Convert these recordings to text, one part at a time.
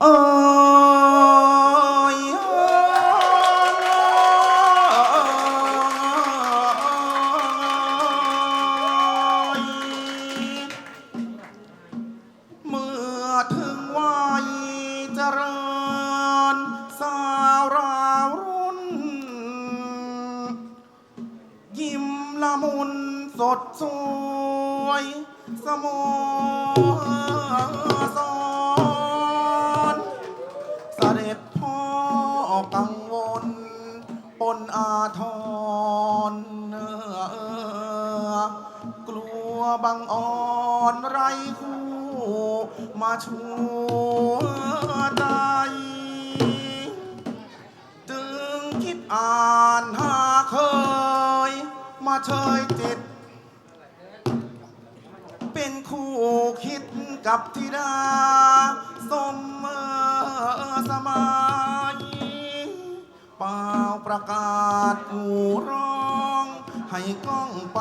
เอ้ยเมื่อถึงวัยเจริญสาวราวรุ่น ยิ้มละมุนสดสวยสโม ใจจึงคิดอ่านหาเคย มาเชยจิต เป็นคู่คิดกับธิดา สมเออสมัยเป่าประกาศกูร้อง ให้ก้องไป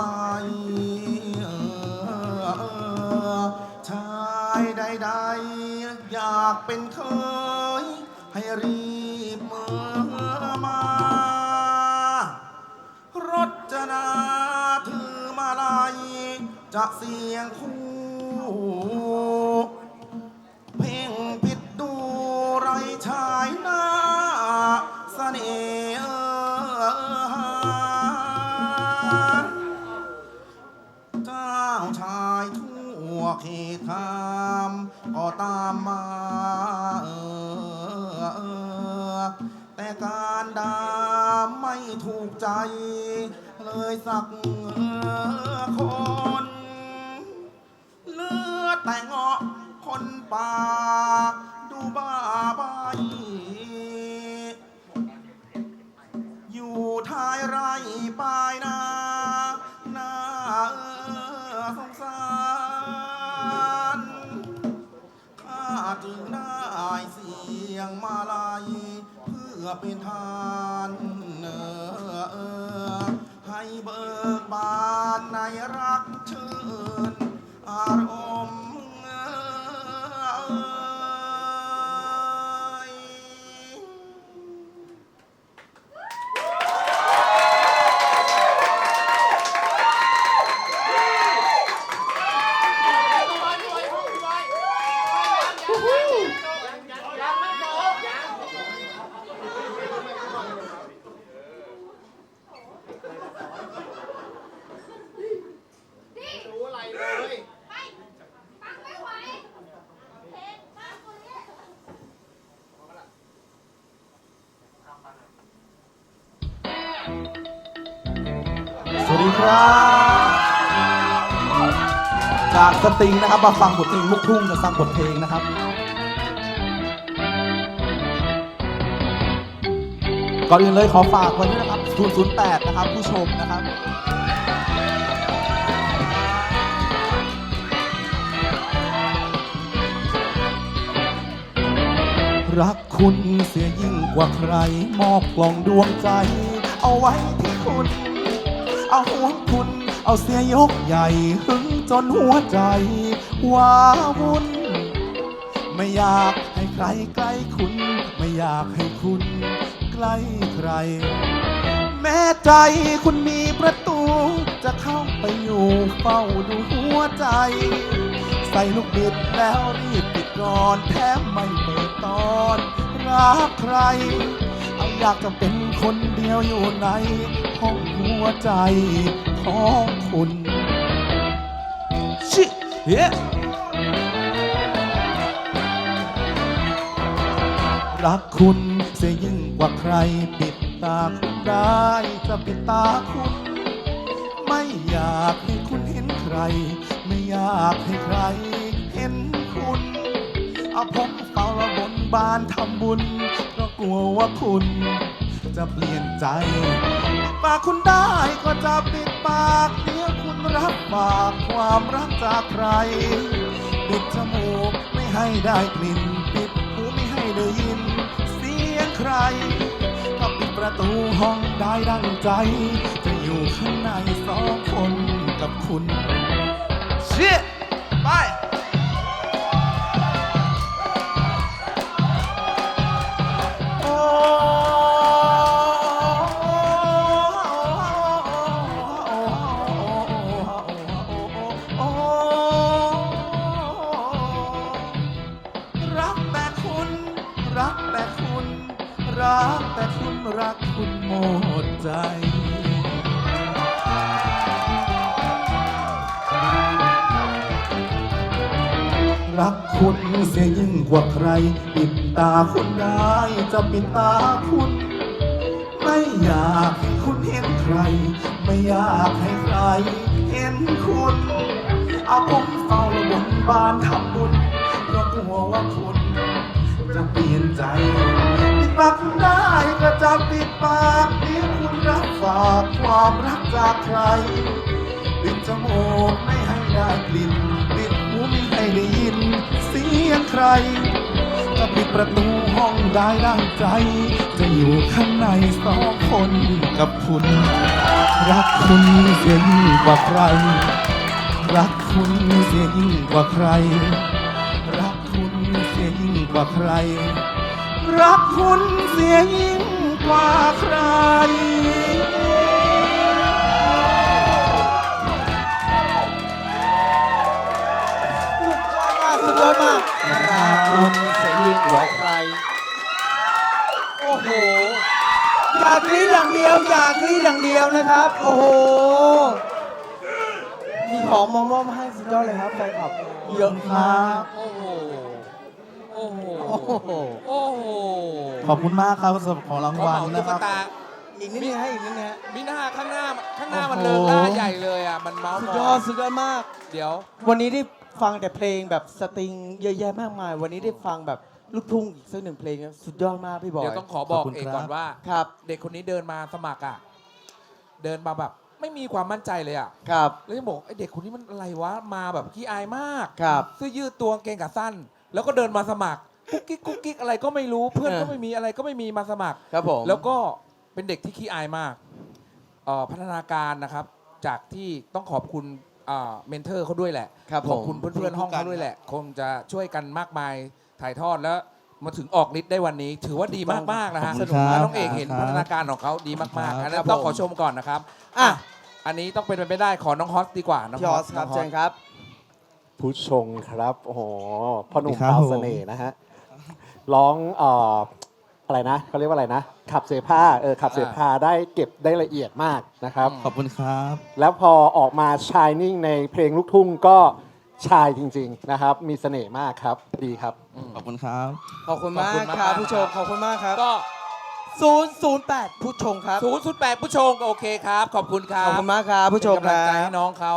เออเออชายใดๆ อยากเป็นเคย ให้รีบเมื่อมา รถจนาถือมาลัยจะเสียงคู่ เพ่งผิดดูไรชายหน้าเสน่ห์เจ้าชายทั่วเขตคามก็ตามมา แต่การดาไม่ถูกใจ เลยสักคน เลือดแต่งอคนป่า ดูบ้า เพื่อเป็นทานเออให้เบิกบานในรักเชิญอารมณ์เอ่ย รู้อะไรเลย ไม่ฟังไม่ไหวเพลงมากกว่านี้ สวัสดีครับ จากสตริงนะครับมาฟังบทเพลงลูกทุ่งกับฟังบทเพลงนะครับก่อนอื่นเลยขอฝากไว้ด้วยนะครับ 008 นะครับ ผู้ชมนะครับ รักคุณเสียยิ่งกว่าใคร มอบกล่องดวงใจ เอาไว้ที่คุณ เอาหัวคุณ เอาเสียยกใหญ่หึงจนหัวใจว้าวุ่น ไม่อยากให้ใครใกล้คุณ ไม่อยากให้คุณใกล้ใคร แม้ใจคุณมีประตู จะเข้าไปอยู่เฝ้าดูหัวใจ ใส่ลูกบิดแล้วรีบปิดก่อนแถมไม่เปิดตอนรักใคร เอาอยากจะเป็น คนเดียวอยู่ในห้องหัวใจของคุณชิเฮ้รักคุณเสียยิ่งกว่าใครปิดตาคุณได้จะปิดตาคุณ ไม่อยากให้คุณเห็นใคร ไม่อยากให้ใครเห็นคุณ เอาผมเฝ้าระบนบานทำบุญเพราะกลัวว่าคุณ จะเปลี่ยนใจปิดปากคุณได้ก็จะปิดปากเดี๋ยวคุณรับปากความรักจากใคร ปิดจมูกไม่ให้ได้กลิ่น ปิดหูไม่ให้ได้ยิน เสียงใครถ้าปิดประตูห้องได้ดังใจ จะอยู่ข้างในสองคนกับคุณ เชี่ยไป รักคุณเสียยิ่งกว่าใคร ปิดตาคุณได้จะปิดตาคุณ ไม่อยากให้คุณเห็นใคร ไม่อยากให้ใคร เห็นคุณเอาผมเฝ้าระบนบานทำบุญเพราะกลัวว่าคุณ จะเปลี่ยนใจปิดปากคุณได้ก็จะปิดปากเดี๋ยวคุณรับฝากความรักจากใครปิดจมูกไม่ให้ได้กลิ่น ให้ได้ยินเสียงใครจะปิดประตูห้องได้ดังใจ จะอยู่ข้างในสองคนกับคุณ รักคุณเสียยิ่งกว่าใคร รักคุณเสียยิ่งกว่าใคร รักคุณเสียยิ่งกว่าใคร รักคุณเสียยิ่งกว่าใคร กกรีดอย่างเดียวนะครับ โอ้โห มีของมามอบให้สุดยอดเลยครับแฟนคลับเยอะมากโอ้โห โอ้โห โอ้โหโอ้โหขอบคุณมากครับสำหรับของรางเขาวัลเหมานะตุ๊คกรับ ตา อีกนิดนึงให้อีกนิดนึงฮะมิหน้าข้างหน้าข้างหน้ามันโอ้เลิโหกล่าใหญ่เลยอะ มันเมาส์สุดมยออดยสุดยอดมาก เดี๋ยว วันนี้ได้ฟังแต่เพลงแบบสตริงเยอะแยะมากมาย วันนี้ได้ฟังแบบ ลูกทุ่งอีกสักหนึ่งเพลงนะสุดยอดมากพี่บอย เดี๋ยวต้องขอบอกขอบคุณเอกครับก่อนว่า ครับ เด็กคนนี้เดินมาสมัครอะ เดินมาแบบ ไม่มีความมั่นใจเลยอะ ครับ แล้วจะบอกไอเด็กคนนี้มันอะไรวะ มาแบบขี้อายมากครับ เสื้อยืดตัวกางเกงขาสั้น แล้วก็เดินมาสมัคร กุ๊กกิ๊กกุ๊กกิ๊กอะไรก็ไม่รู้ เพื่อนเออก็ไม่มีอะไรก็ไม่มีมาสมัคร ครับผม แล้วก็เป็นเด็กที่ขี้อายมากเอ่อพัฒนาการนะครับ จากที่ต้องขอบคุณเมนเทอร์เขาด้วยแหละ ครับขอบผมคุณเพื่อนๆห้องเขาด้วยแหละ คงจะช่วยกันมากมาย ถ่ายทอดแล้วมาถึงออกฤทธิ์ได้วันนี้ ถือว่าดีมากๆนะฮะขอบคุณครับแล้วน้องเอกเห็นพัฒนาการของเขาดีมากๆอันนั้นต้องขอชมก่อนนะครับอะ อันนี้ต้องเป็นไปไม่ได้ขอน้องฮอสดีกว่าน้องพี่ออสครับน้งเชิญครับ ผู้ชงครับ โอ้โหพ่อหนุ่มครับเปาผมเสน่ห์นะฮะ ร้องเอ่ออะไรนะเขาเรียกว่าอะไรนะ ขับเสพาเออขับเสพาได้เก็บได้ละเอียดมากนะครับ ขอบคุณครับ แล้วพอออกมาชายนิ่งในเพลงลูกทุ่งก็ชายจริง ๆ นะครับ มีเสน่ห์มากครับ ดีครับ ขอบคุณครับ ขอบคุณมากครับผู้ชมขอบคุณมากครับก็ 008 ผู้ชมครับศูนย์สุดแปดผู้ชมโอเคครับ ขอบคุณครับขอบคุณมากครับผู้ชมเป็นคกำลังรัใจให้บน้องเขา